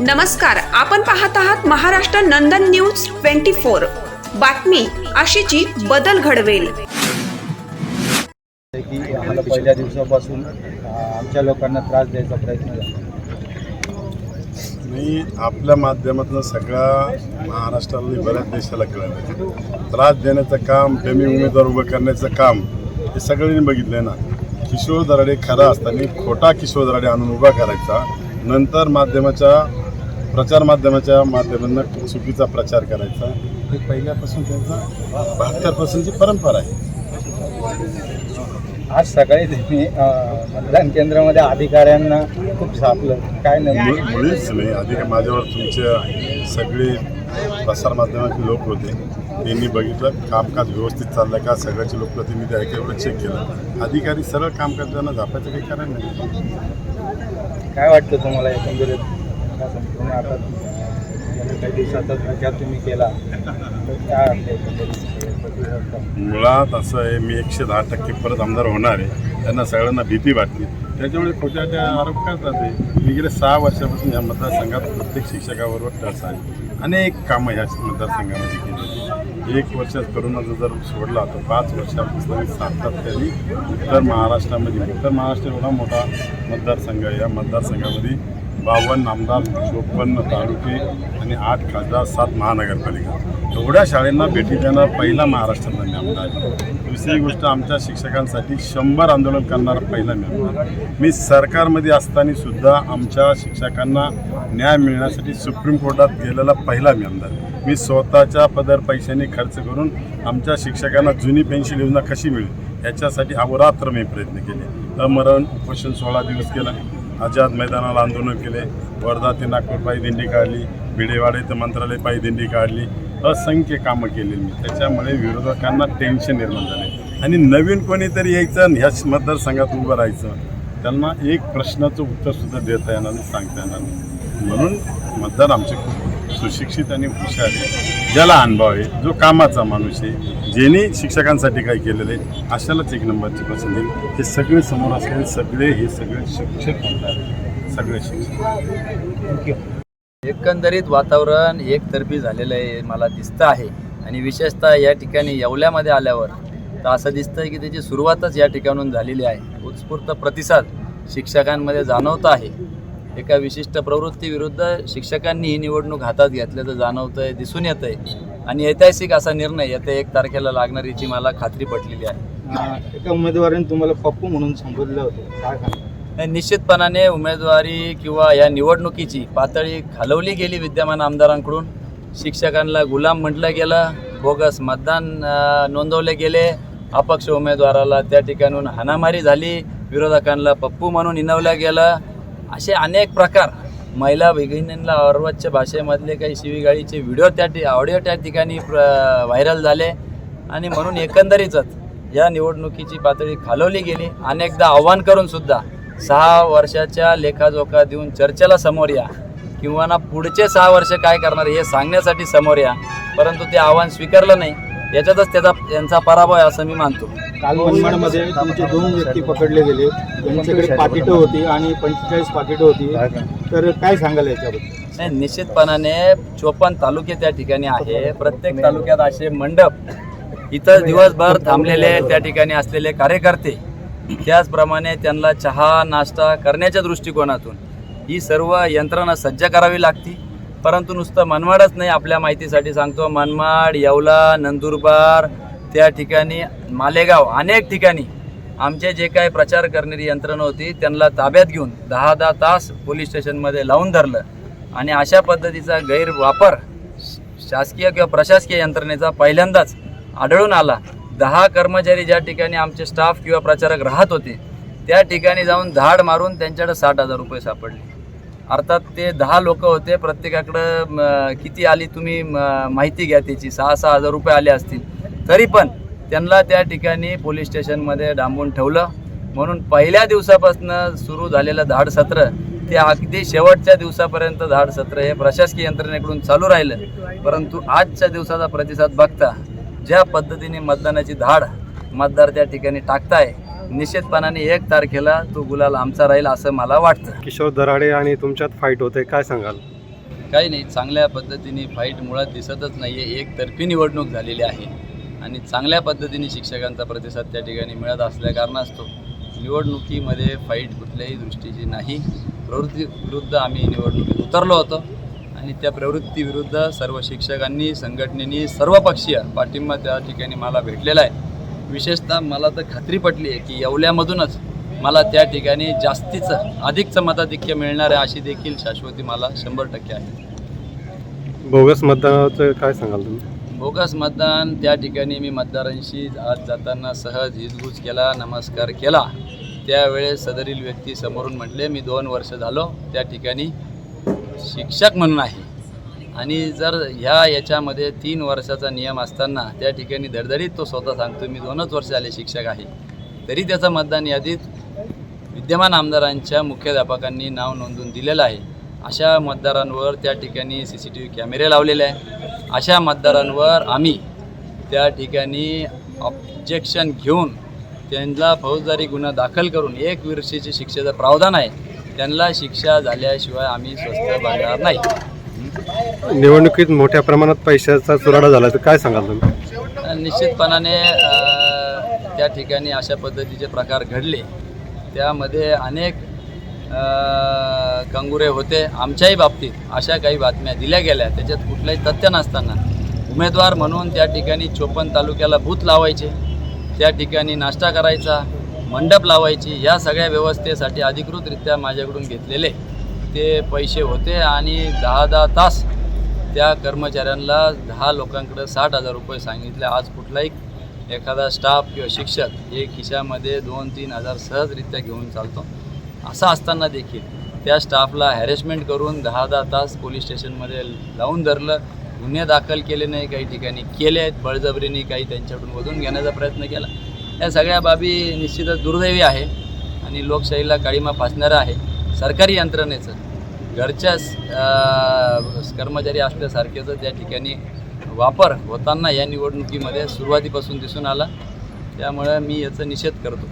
नमस्कार आपण पाहत आहात Maharashtra Nandan news twenty four. बातमी अशीची बदल घडवेल. की आम्हाला पहिल्या दिवसापासून आमच्या लोकांना त्रास द्यायचा प्रयत्न झाला. मी आपल्या माध्यमातून सगळ्या महाराष्ट्राला बऱ्याच देशाला कळलं. त्रास देण्याचं काम डमी उमेदवार उभं करण्याचं काम हे सगळ्यांनी बघितलंय ना. किशोर दराडे खरा असताना खोटा किशोर दराडे आणून उभा करायचा नंतर माध्यमाच्या प्रचार माध्यमाच्या माध्यमांना चुकीचा प्रचार करायचा. हे पहिल्यापासून त्यांचा बहात्तर पर्सेंटची परंपरा आहे. आज सकाळी तुम्ही मतदान केंद्रामध्ये अधिकाऱ्यांना खूप सापलं काय नाही. मुळ- मुळीच नाही. आधी काय माझ्यावर तुमचे सगळे प्रसारमाध्यमाचे लोक होते. त्यांनी बघितलं कामकाज व्यवस्थित चाललं का? सगळ्याचे लोकप्रतिनिधी आहे का? एवढं चेक केलं. अधिकारी सरळ काम करताना झापायचं काही कारण नाही. काय वाटतं तुम्हाला एकंदरीत? काय संपूर्ण आता काही दिवसाचा प्रचार तुम्ही केला तर काय मुळात असं आहे मी एकशे दहा टक्के परत आमदार होणार आहे. त्यांना सगळ्यांना भीती वाटते. त्याच्यामुळे खोट्या त्या आरोप करतात ते मी गेले सहा वर्षापासून या मतदारसंघात प्रत्येक शिक्षकाबरोबर टच आहे. अनेक कामं ह्या मतदारसंघामध्ये केली एक वर्षात करोनाचा जर सोडला तर पाच वर्षापासून सातत्याने उत्तर महाराष्ट्रामध्ये उत्तर महाराष्ट्र एवढा मोठा मतदारसंघ आहे. या मतदारसंघामध्ये बावन्न आमदार चोपन्न तालुके आणि आठ खासदार सात महानगरपालिका. एवढ्या शाळेंना भेटी देणार पहिला महाराष्ट्रातला मी आमदार. दुसरी गोष्ट आमच्या शिक्षकांसाठी शंभर आंदोलन करणारा पहिला मी आमदार. मी सरकारमध्ये असताना सुद्धा आमच्या शिक्षकांना न्याय मिळण्यासाठी सुप्रीम कोर्टात गेलेला पहिला मी आमदार. मी स्वतःच्या पदर पैशाने खर्च करून आमच्या शिक्षकांना जुनी पेन्शन योजना कशी मिळेल याच्यासाठी अहोरात्र मी प्रयत्न केले. अमरण उपोषण सोळा दिवस केला. आझाद मैदानाला आंदोलन केले. वर्धा ते नागपूर पायी दिंडी काढली. भिडेवाडे ते मंत्रालय पायी दिंडी काढली. असंख्य कामं केली मी. त्याच्यामुळे विरोधकांना टेन्शन निर्माण झाले. आणि नवीन कोणीतरी यायचं आणि ह्याच मतदारसंघात उभं राहायचं त्यांना एक प्रश्नाचं उत्तरसुद्धा देता येणार नाही सांगता येणार नाही. म्हणून मतदार आमचे खूप सुशिक्षित आणि हुशार आहे. ज्याला अनुभव आहे जो कामाचा माणूस आहे ज्याने शिक्षकांसाठी काय केलेलं आहे अशालाच एक नंबरची पसंत येईल हे सगळे समोर असलेले सगळे हे सगळे शिक्षक म्हणतात. सगळे शिक्षक. एकंदरीत वातावरण एकतर्फी झालेलं आहे मला दिसतं आहे. आणि विशेषतः या ठिकाणी येवल्यामध्ये आल्यावर तर असं दिसतं आहे की त्याची सुरुवातच या ठिकाणून झालेली आहे. उत्स्फूर्त प्रतिसाद शिक्षकांमध्ये जाणवत आहे. एका विशिष्ट प्रवृत्तीविरुद्ध शिक्षकांनी ही निवडणूक हातात घेतल्याचं जाणवतं आहे दिसून येतं आहे आणि ऐतिहासिक असा निर्णय येत्या एक तारखेला लागणार याची मला खात्री पटलेली आहे. एका उमेदवाराने तुम्हाला पप्पू म्हणून संबोधलं होतं. काय नाही, निश्चितपणाने उमेदवारी किंवा या निवडणुकीची पातळी खालवली गेली विद्यमान आमदारांकडून. शिक्षकांना गुलाम म्हटलं गेलं बोगस मतदान नोंदवले गेले. अपक्ष उमेदवाराला त्या ठिकाणून हाणामारी झाली. विरोधकांना पप्पू म्हणून इनवलं गेलं. असे अनेक प्रकार. महिला भगिनींना अर्वच्च भाषेमधले काही शिवीगाळीचे व्हिडिओ त्या ठि ऑडिओ त्या ठिकाणी प्र- व्हायरल झाले. आणि म्हणून एकंदरीतच या निवडणुकीची पातळी खालवली गेली. अनेकदा आव्हान करून सुद्धा सहा वर्षाच्या लेखाजोखा देऊन चर्चेला समोर या. किंवा ना पुढचे सहा वर्ष काय करणार हे सांगण्यासाठी समोर या. परंतु ते आव्हान स्वीकारलं नाही. याच्यातच त्याचा त्यांचा पराभव आहे असं मी मानतो. काल मनमाडमध्ये तुमचे दोन व्यक्ती पकडले गेले. त्यांच्याकडे पाकिटं होती आणि पंचेचाळीस पाकिटं होती. तर काय सांगाल याच्याबद्दल? नाही निश्चितपणाने चोपन्न तालुके त्या ठिकाणी आहे. प्रत्येक तालुक्यात असे मंडप इथं दिवसभर थांबलेले त्या ठिकाणी असलेले कार्यकर्ते. त्याचप्रमाणे त्यांना चहा नाश्ता करण्याच्या दृष्टिकोनातून ही सर्व यंत्रणा सज्ज करावी लागती. परंतु नुसतं मनमाडच नाही आपल्या माहितीसाठी सांगतो. मनमाड येवला नंदुरबार त्या ठिकाणी मालेगाव अनेक ठिकाणी आमचे जे काय प्रचार करणारी यंत्रणा होती त्यांना ताब्यात घेऊन दहा दहा तास पोलीस स्टेशनमध्ये लावून धरलं. आणि अशा पद्धतीचा गैरवापर शासकीय किंवा प्रशासकीय यंत्रणेचा पहिल्यांदाच आढळून आला. दहा कर्मचारी ज्या ठिकाणी आमचे स्टाफ किंवा प्रचारक राहत होते त्या ठिकाणी जाऊन धाड मारून त्यांच्याकडे साठ हजार रुपये सापडले. अर्थात ते दहा लोक होते प्रत्येकाकडं किती आली तुम्ही म, माहिती घ्या त्याची. सहा सहा हजार रुपये आले असतील. तरी पण त्यांना त्या ठिकाणी पोलीस स्टेशनमध्ये डांबून ठेवलं. म्हणून पहिल्या दिवसापासून सुरू झालेलं धाड सत्र ते अगदी शेवटच्या दिवसापर्यंत धाड सत्र हे प्रशासकीय यंत्रणेकडून चालू राहिलं. परंतु आजच्या दिवसाचा प्रतिसाद बघता ज्या पद्धतीने मतदानाची धाड मतदार त्या ठिकाणी टाकताय निश्चितपणाने एक तारखेला तो गुलाल आमचा राहील असं मला वाटतं. किशोर दराडे आणि तुमच्यात फाईट होते काय सांगाल? काही नाही चांगल्या पद्धतीने फाईट मुळात दिसतच नाही आहे एकतर्फी निवडणूक झालेली आहे. आणि चांगल्या पद्धतीने शिक्षकांचा प्रतिसाद त्या ठिकाणी मिळत असल्या कारणास्तव निवडणुकीमध्ये फाईट कुठल्याही दृष्टीची नाही. प्रवृत्ती विरुद्ध आम्ही निवडणुकीत उतरलो होतो आणि त्या प्रवृत्तीविरुद्ध सर्व शिक्षकांनी संघटनेनी सर्वपक्षीय पाठिंबा त्या ठिकाणी मला भेटलेला आहे. विशेषतः मला तर खात्री पटली आहे की येवल्यामधूनच मला त्या ठिकाणी जास्तीचं अधिकचं मताधिक्य मिळणार आहे अशी देखील शाश्वती मला शंभर टक्के आहे. बोगस मतदानाचं काय सांगाल तुम्ही? बोगस मतदान. त्या ठिकाणी मी मतदारांशी आज जाताना सहज हिजगुज केला नमस्कार केला. त्यावेळेस सदरील व्यक्ती समोरून म्हटले मी दोन वर्ष झालो त्या ठिकाणी शिक्षक म्हणून आहे. आणि जर ह्या याच्यामध्ये तीन वर्षाचा नियम असताना त्या ठिकाणी धडधडीत तो स्वतः सांगतो मी दोनच वर्ष आले शिक्षक आहे. तरी त्याचं मतदान यादीत विद्यमान आमदारांच्या मुख्याध्यापकांनी नाव नोंदवून दिलेलं आहे. अशा मतदारांवर त्या ठिकाणी सी सी टी व्ही कॅमेरे लावलेले आहे अशा मतदारांवर आम्ही त्या ठिकाणी ऑब्जेक्शन घेऊन त्यांना फौजदारी गुन्हा दाखल करून एक वर्षाची शिक्षेचं प्रावधान आहे. त्यांना शिक्षा झाल्याशिवाय आम्ही स्वस्त बांधणार नाही. निवडणुकीत मोठ्या प्रमाणात पैशाचा चुराडा झाला तर काय सांगाल तुम्ही? निश्चितपणाने त्या ठिकाणी अशा पद्धतीचे प्रकार घडले. त्यामध्ये अनेक कंगुरे होते आमच्याही बाबतीत. अशा काही बातम्या दिल्या गेल्या. त्याच्यात कुठलंही तथ्य नसताना. उमेदवार म्हणून त्या ठिकाणी चोपन तालुक्याला भूत लावायचे. त्या ठिकाणी नाश्ता करायचा मंडप लावायची. या सगळ्या व्यवस्थेसाठी अधिकृतरित्या माझ्याकडून घेतलेले. ते पैसे होते आणि दहा दहा तास त्या कर्मचाऱ्यांना दहा लोकांकडे साठ हजार रुपये सांगितले. आज कुठलाही एखादा स्टाफ किंवा शिक्षक हे खिशामध्ये दोन तीन हजार सहजरित्या घेऊन चालतो. असं असताना देखील त्या स्टाफला हॅरेसमेंट करून दहा दहा तास पोलीस स्टेशनमध्ये लावून धरलं. गुन्हे दाखल केले नाही काही ठिकाणी केले आहेत. बळजबरीने काही त्यांच्याकडून वधून घेण्याचा प्रयत्न केला. या सगळ्या बाबी निश्चितच दुर्दैवी आहे आणि लोकशाहीला काळीमा फासणारं आहे. सरकारी यंत्रणेचं घरच्याच कर्मचारी असल्यासारखेचं त्या ठिकाणी वापर होताना या निवडणुकीमध्ये सुरुवातीपासून दिसून आला त्यामुळे मी याचा निषेध करतो.